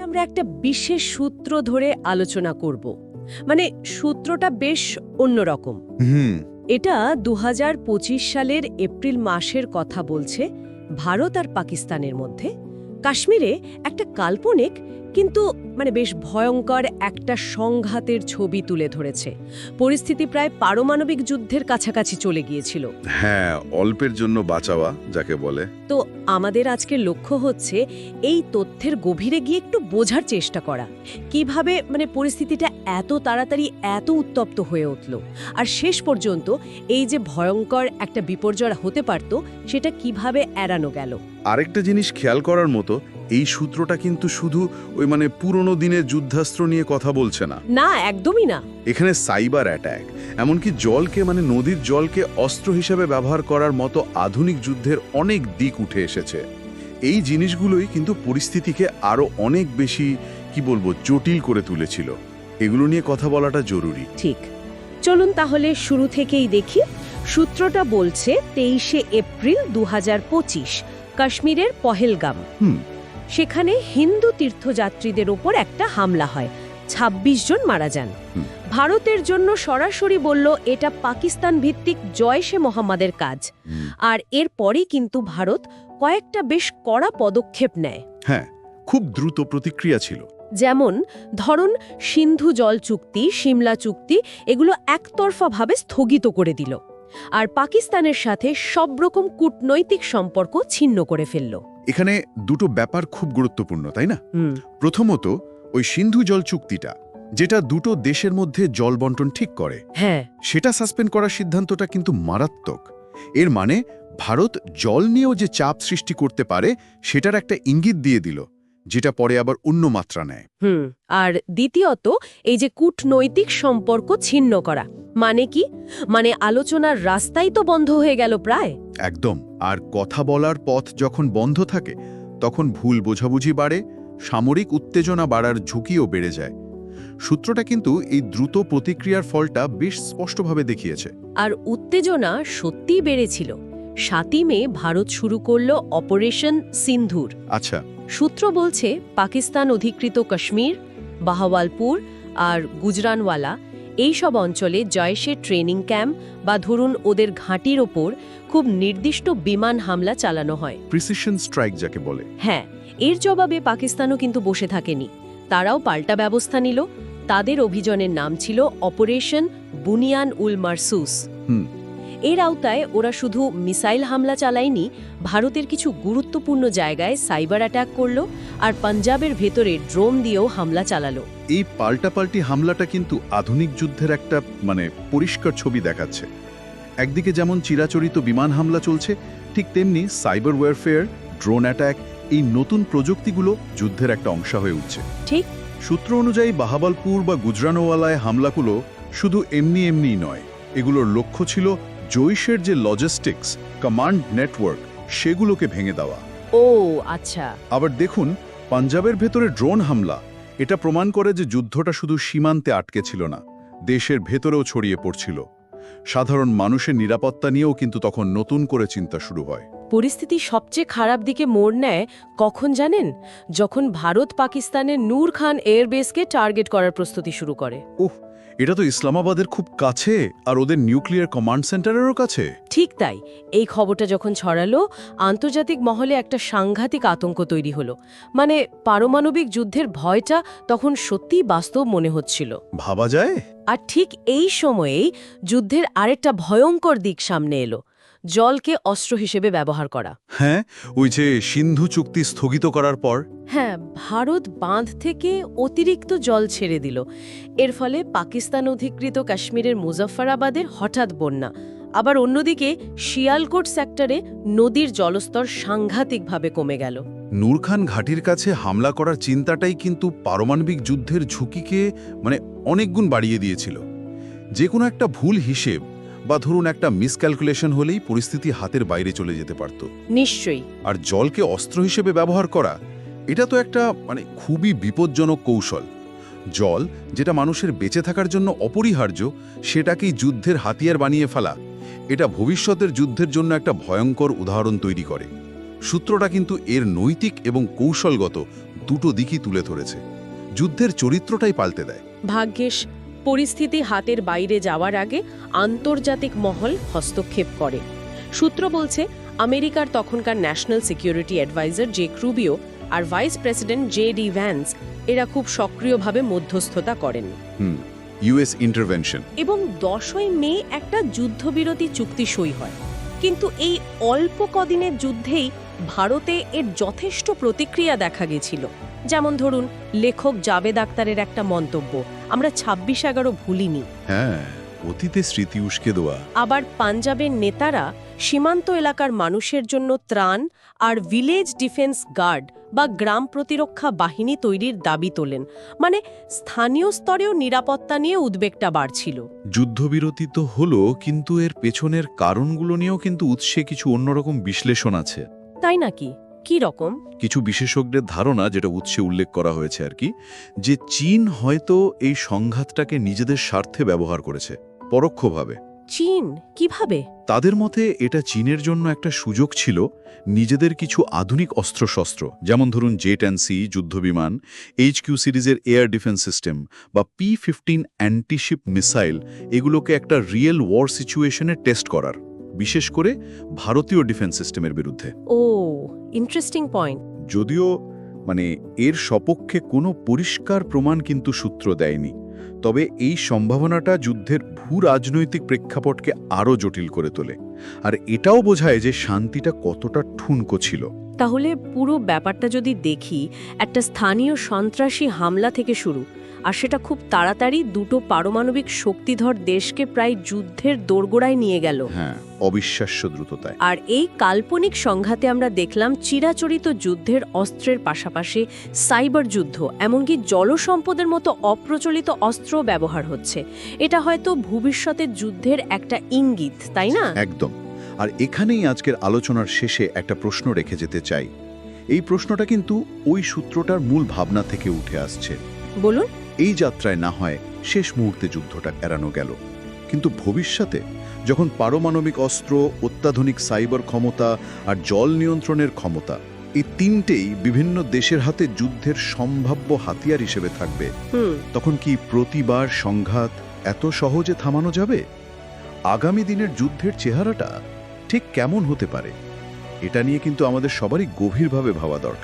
আমরা একটা বিশেষ সূত্র ধরে আলোচনা করব। মানে সূত্রটা বেশ অন্যরকম। হুম। এটা দু হাজার পঁচিশ সালের এপ্রিল মাসের কথা বলছে ভারত আর পাকিস্তানের মধ্যে। কাশ্মীরে একটা কাল্পনিক কিন্তু মানে বেশ ভয়ঙ্কর একটা সংঘাতের ছবি তুলে ধরেছে। পরিস্থিতি প্রায় পারমাণবিক যুদ্ধের কাছাকাছি চলে গিয়েছিল। হ্যাঁ অল্পের জন্য বাঁচাওয়া যাকে বলে। তো আমাদের আজকের লক্ষ্য হচ্ছে এই তথ্যের গভীরে গিয়ে একটু বোঝার চেষ্টা করা। কীভাবে মানে পরিস্থিতিটা এত তাড়াতাড়ি এত উত্তপ্ত হয়ে উঠল। আর শেষ পর্যন্ত এই যে ভয়ঙ্কর একটা বিপর্যয় হতে পারত সেটা কীভাবে এড়ানো গেল? আরেকটা জিনিস খেয়াল করার মতো এই সূত্রটা কিন্তু শুধু ওই মানে পুরনো দিনের যুদ্ধাস্ত্র নিয়ে কথা বলছে না। না একদমই না। এখানে সাইবার অ্যাট্যাক এমনকি জলকে মানে নদীর জলকে অস্ত্র হিসেবে ব্যবহার করার মতো আধুনিক যুদ্ধের অনেক দিক উঠে এসেছে। এই জিনিসগুলোই কিন্তু পরিস্থিতিকে আরও অনেক বেশি কি বলব জটিল করে তুলেছিল। এগুলো নিয়ে কথা বলাটা জরুরি। ঠিক। চলুন তাহলে শুরু থেকেই দেখি। সূত্রটা বলছে তেইশে এপ্রিল দু হাজার পঁচিশ কাশ্মীরের পহেলগাম। হুম। সেখানে হিন্দু তীর্থযাত্রীদের ওপর একটা হামলা হয়। ২৬ জন মারা যান। ভারতের জন্য সরাসরি বলল এটা পাকিস্তান ভিত্তিক জয়শে মোহাম্মদের কাজ। আর এরপরই কিন্তু ভারত কয়েকটা বেশ কড়া পদক্ষেপ নেয়। হ্যাঁ খুব দ্রুত প্রতিক্রিয়া ছিল। যেমন ধরুন সিন্ধু জল চুক্তি সিমলা চুক্তি এগুলো একতরফাভাবে স্থগিত করে দিল। আর পাকিস্তানের সাথে সব রকম কূটনৈতিক সম্পর্ক ছিন্ন করে ফেলল। এখানে দুটো ব্যাপার খুব গুরুত্বপূর্ণ তাই না? প্রথমত ওই সিন্ধু জল চুক্তিটা যেটা দুটো দেশের মধ্যে জল বন্টন ঠিক করে হ্যাঁ। সেটা সাসপেন্ড করার সিদ্ধান্তটা কিন্তু মারাত্মক। এর মানে ভারত জল নিয়েও যে চাপ সৃষ্টি করতে পারে সেটার একটা ইঙ্গিত দিয়ে দিল। যেটা পরে আবার অন্য মাত্রা নেয়। হুম আর দ্বিতীয়ত এই যে কূটনৈতিক সম্পর্ক ছিন্ন করা। মানে কি? মানে আলোচনার রাস্তাই তো বন্ধ হয়ে গেল প্রায়। একদম আর কথা বলার পথ যখন বন্ধ থাকে তখন ভুল বোঝাবুঝি বাড়ে সামরিক উত্তেজনা বাড়ার ঝুঁকিও বেড়ে যায়। সূত্রটা কিন্তু এই দ্রুত প্রতিক্রিয়ার ফলটা বেশ স্পষ্টভাবে দেখিয়েছে। আর উত্তেজনা সত্যিই বেড়েছিল। সাতই মে ভারত শুরু করল অপারেশন সিন্ধুর। আচ্ছা সূত্র বলছে পাকিস্তান অধিকৃত কাশ্মীর বাহওয়ালপুর আর গুজরানওয়ালা এই সব অঞ্চলে জয়েশের ট্রেনিং ক্যাম্প বা ধরুন ওদের ঘাঁটির ওপর খুব নির্দিষ্ট বিমান হামলা চালানো হয়। প্রিসিশন স্ট্রাইক যাকে বলে। হ্যাঁ এর জবাবে পাকিস্তানও কিন্তু বসে থাকেনি। তারাও পাল্টা ব্যবস্থা নিল। তাদের অভিযানের নাম ছিল অপারেশন বুনিয়ান উল মারসুস হুম। এর আওতায় ওরা শুধু মিসাইল হামলা চালায়নি ভারতের কিছু গুরুত্বপূর্ণ জায়গায় সাইবার অ্যাটাক করল আর পাঞ্জাবের ভেতরে ড্রোন দিয়েও হামলা চালালো। এই পাল্টাপাল্টি হামলাটা কিন্তু আধুনিক যুদ্ধের একটা মানে পরিষ্কার ছবি দেখাচ্ছে। একদিকে যেমন চিরাচরিত বিমান হামলা চলছে ঠিক তেমনি সাইবার ওয়ারফেয়ার ড্রোন অ্যাটাক এই নতুন প্রযুক্তিগুলো যুদ্ধের একটা অংশ হয়ে উঠছে। ঠিক। সূত্র অনুযায়ী বাহাবালপুর বা গুজরানোওয়ালায় হামলাগুলো শুধু এমনি এমনি নয় এগুলোর লক্ষ্য ছিল জৈশের যে লজিস্টিক্স কমান্ড নেটওয়ার্ক সেগুলোকে ভেঙে দেওয়া। ও আচ্ছা। আবার দেখুন পাঞ্জাবের ভেতরে ড্রোন হামলা। এটা প্রমাণ করে যে যুদ্ধটা শুধু সীমান্তে আটকে ছিল না দেশের ভেতরেও ছড়িয়ে পড়ছিল। সাধারণ মানুষের নিরাপত্তা নিয়েও কিন্তু তখন নতুন করে চিন্তা শুরু হয়। পরিস্থিতি সবচেয়ে খারাপ দিকে মোড় নেয় কখন জানেন? যখন ভারত পাকিস্তানের নূর খান এয়ারবেসকে টার্গেট করার প্রস্তুতি শুরু করে। উহ এটা তো ইসলামাবাদের খুব কাছে আর ওদের নিউক্লিয়ার কমান্ড সেন্টারেরও কাছে। ঠিক তাই। এই খবরটা যখন ছড়ালো আন্তর্জাতিক মহলে একটা সাংঘাতিক আতঙ্ক তৈরি হলো। মানে পারমাণবিক যুদ্ধের ভয়টা তখন সত্যিই বাস্তব মনে হচ্ছিল। ভাবা যায়? আর ঠিক এই সময়েই যুদ্ধের আরেকটা ভয়ঙ্কর দিক সামনে এলো। জলকে অস্ত্র হিসেবে ব্যবহার করা। হ্যাঁ ওই যে সিন্ধু চুক্তি স্থগিত করার পর? হ্যাঁ ভারত বাঁধ থেকে অতিরিক্ত জল ছেড়ে দিল। এর ফলে পাকিস্তান অধিকৃত কাশ্মীরের মুজফ্ফরাবাদের হঠাৎ বন্যা। আবার অন্যদিকে শিয়ালকোট সেক্টরে নদীর জলস্তর সাংঘাতিকভাবে কমে গেল। নূরখান ঘাটির কাছে হামলা করার চিন্তাটাই কিন্তু পারমাণবিক যুদ্ধের ঝুঁকিকে মানে অনেক গুণ বাড়িয়ে দিয়েছিল। যে কোনো একটা ভুল হিসেব বা ধরুন একটা মিসক্যালকুলেশন হলেই পরিস্থিতি হাতের বাইরে চলে যেতে পারত। নিশ্চয়ই। আর জলকে অস্ত্র হিসেবে ব্যবহার করা এটা তো একটা মানে খুবই বিপজ্জনক কৌশল। জল যেটা মানুষের বেঁচে থাকার জন্য অপরিহার্য সেটাকেই যুদ্ধের হাতিয়ার বানিয়ে ফেলা। এটা ভবিষ্যতের যুদ্ধের জন্য একটা ভয়ঙ্কর উদাহরণ তৈরি করে। সূত্রটা কিন্তু এর নৈতিক এবং কৌশলগত দুটো দিকই তুলে ধরেছে। যুদ্ধের চরিত্রটাই পাল্টে দেয়। ভাগ্যেশ পরিস্থিতি হাতের বাইরে যাওয়ার আগে আন্তর্জাতিক মহল হস্তক্ষেপ করে। সূত্র বলছে আমেরিকার তখনকার ন্যাশনাল সিকিউরিটি অ্যাডভাইজার জে ক্রুবিও আর vice president J D Vance এরা খুব সক্রিয়ভাবে মধ্যস্থতা করেন। US intervention. এবং দশই মে একটা যুদ্ধবিরতি চুক্তি সই হয়। কিন্তু এই অল্প কদিনের যুদ্ধেই ভারতে এর যথেষ্ট প্রতিক্রিয়া দেখা গেছিল। যেমন ধরুন লেখক জাবেদ আক্তারের একটা মন্তব্য আমরা ছাব্বিশ এগারো ভুলিনি। হ্যাঁ অতীতে স্মৃতি উস্কে দেওয়া। আবার পাঞ্জাবের নেতারা সীমান্ত এলাকার মানুষের জন্য ত্রাণ আর ভিলেজ ডিফেন্স গার্ড বা গ্রাম প্রতিরক্ষা বাহিনী তৈরির দাবি তোলেন। মানে স্থানীয় স্তরেও নিরাপত্তা নিয়ে উদ্বেগটা বাড়ছিল। যুদ্ধবিরতি তো হলো কিন্তু এর পেছনের কারণগুলো নিয়েও কিন্তু উৎসে কিছু অন্যরকম বিশ্লেষণ আছে। তাই নাকি? কি রকম? কিছু বিশেষজ্ঞের ধারণা যেটা উৎসে উল্লেখ করা হয়েছে আর কি যে চীন হয়তো এই সংঘাতটাকে নিজেদের স্বার্থে ব্যবহার করেছে পরোক্ষভাবে। চীন? কীভাবে? তাদের মতে এটা চীনের জন্য একটা সুযোগ ছিল নিজেদের কিছু আধুনিক অস্ত্রশস্ত্র যেমন ধরুন জেট অ্যান্ড সি যুদ্ধবিমান এইচ কিউ সিরিজের এয়ার ডিফেন্স সিস্টেম বা পি ফিফটিন অ্যান্টিশিপ মিসাইল এগুলোকে একটা রিয়েল ওয়ার সিচুয়েশনে টেস্ট করার বিশেষ করে ভারতীয় ডিফেন্স সিস্টেমের বিরুদ্ধে। ও ইন্টারেস্টিং পয়েন্ট যদিও মানে এর সপক্ষে কোনো পরিষ্কার প্রমাণ কিন্তু সূত্র দেয়নি। তবে এই সম্ভাবনাটা যুদ্ধের ভূ রাজনৈতিক প্রেক্ষাপটকে আরও জটিল করে তোলে। আর এটাও বোঝায় যে শান্তিটা কতটা ঠুনকো ছিল। তাহলে পুরো ব্যাপারটা যদি দেখি একটা স্থানীয় সন্ত্রাসী হামলা থেকে শুরু। আর সেটা খুব তাড়াতাড়ি দুটো পারমাণবিক শক্তিধর দেশকে প্রায় যুদ্ধের দোরগোড়ায় নিয়ে গেল। হ্যাঁ অবিশ্বাস্য দ্রুততায়। আর এই কাল্পনিক সংঘাতে আমরা দেখলাম চিরাচরিত যুদ্ধের অস্ত্রের পাশাপাশি সাইবার যুদ্ধ এমনকি জলসম্পদের মতো অপ্রচলিত অস্ত্র ব্যবহার হচ্ছে। এটা হয়তো ভবিষ্যতের যুদ্ধের একটা ইঙ্গিত তাই না? একদম। আর এখানেই আজকের আলোচনার শেষে একটা প্রশ্ন রেখে যেতে চাই। এই প্রশ্নটা কিন্তু ওই সূত্রটার মূল ভাবনা থেকে উঠে আসছে। বলুন। এই যাত্রায় না হয় শেষ মুহূর্তে যুদ্ধটা এড়ানো গেল। কিন্তু ভবিষ্যতে যখন পারমাণবিক অস্ত্র অত্যাধুনিক সাইবার ক্ষমতা আর জল নিয়ন্ত্রণের ক্ষমতা এই তিনটেই বিভিন্ন দেশের হাতে যুদ্ধের সম্ভাব্য হাতিয়ার হিসেবে থাকবে তখন কি প্রতিবার সংঘাত এত সহজে থামানো যাবে? আগামী দিনের যুদ্ধের চেহারাটা ঠিক কেমন হতে পারে? এটা নিয়ে কিন্তু আমাদের সবারই গভীরভাবে ভাবা দরকার।